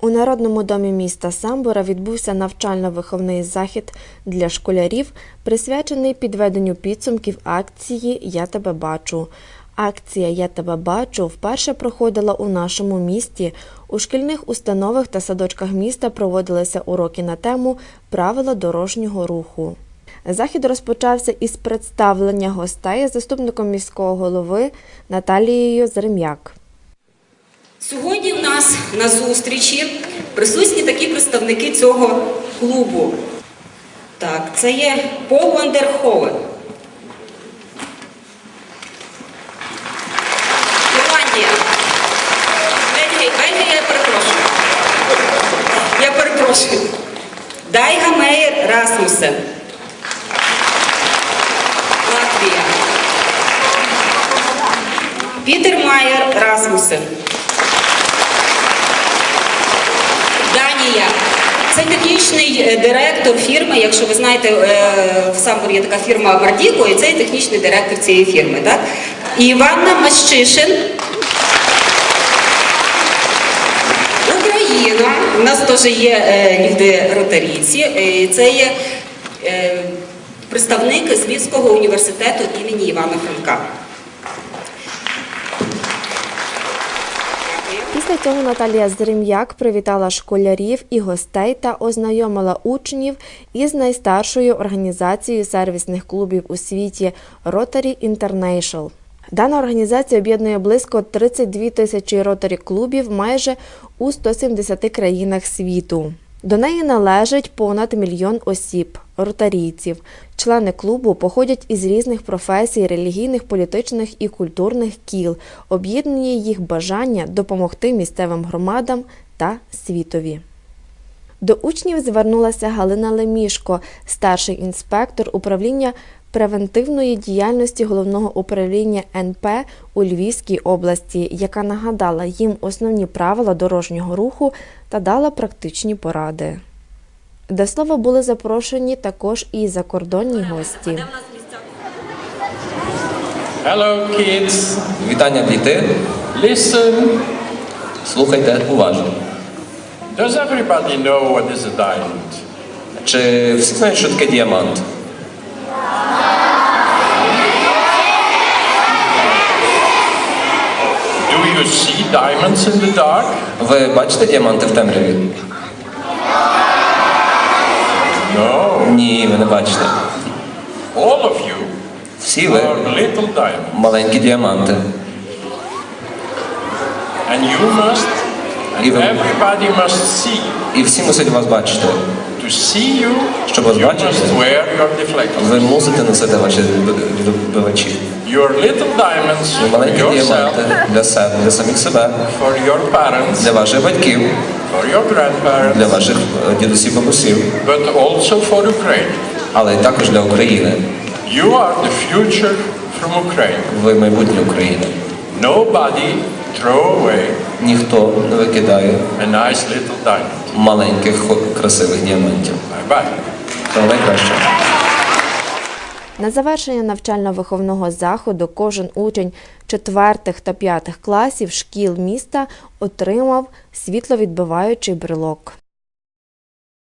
У Народному домі міста Самбора відбувся навчально-виховний захід для школярів, присвячений підведенню підсумків акції Я тебе бачу. Акція Я тебе бачу вперше проходила у нашому місті. У шкільних установах та садочках міста проводилися уроки на тему Правила дорожнього руху. Захід розпочався із представлення гостей заступником міського голови Наталією Зрем'як. Сьогодні в нас на зустрічі присутні такі представники цього клубу. Так, це є Пол Вандерховен. Ірландія. Бельгія, Бельгія, я перепрошую. Я перепрошую. Дайга Мейер Расмусен. Латвія. Пітер Майер Расмусен. Це технічний е, директор фірми. Якщо ви знаєте, е, в Самборі є така фірма Бардіко, і це технічний директор цієї фірми. Так? Іванна Мащишин. Україна. У нас теж є люди ротарійці. Е, Це є представник Львівського університету імені Івана Франка. Після цього Наталія Зрим'як привітала школярів і гостей та ознайомила учнів із найстаршою організацією сервісних клубів у світі Rotary International. Дана організація об'єднує близько 32 тисячі ротарі клубів майже у 170 країнах світу. До неї належить понад мільйон осіб, ротарійців. Члени клубу походять із різних професій, релігійних, політичних і культурних кіл. Об'єднує їх бажання допомогти місцевим громадам та світові. До учнів звернулася Галина Лемішко, старший інспектор управління превентивної діяльності головного управління НП у Львівській області, яка нагадала їм основні правила дорожнього руху та дала практичні поради. До слова були запрошені також і закордонні гості. Hello, kids. Вітання, діти. Listen. Слухайте уважно. Does everybody know what is a diamond? Чи всі знають, що таке діамант? Do you see diamonds in the dark? Ви бачите діаманти в темряві? No. Ні, ви не бачите. All of you Всі ви are little diamonds. маленькі діаманти. And you must, and Even- everybody must see. І всі мусять вас бачити. To see you, Щоб вас you бачити. must wear your deflectors. Ви мусите носити ваші вбивачі. Your little diamonds for маленькі yourself, діаманти для себе, для самих себе, for your parents, для ваших батьків, for your grandparents, для ваших е, дідусів, бабусів, but also for Ukraine. але й також для України. You are the future from Ukraine. Ви майбутнє України. Nobody throw away Ніхто не викидає a nice little diamond. маленьких красивих діамантів. Bye bye. Це найкраще. На завершення навчально-виховного заходу кожен учень четвертих та п'ятих класів шкіл міста отримав світловідбиваючий брелок.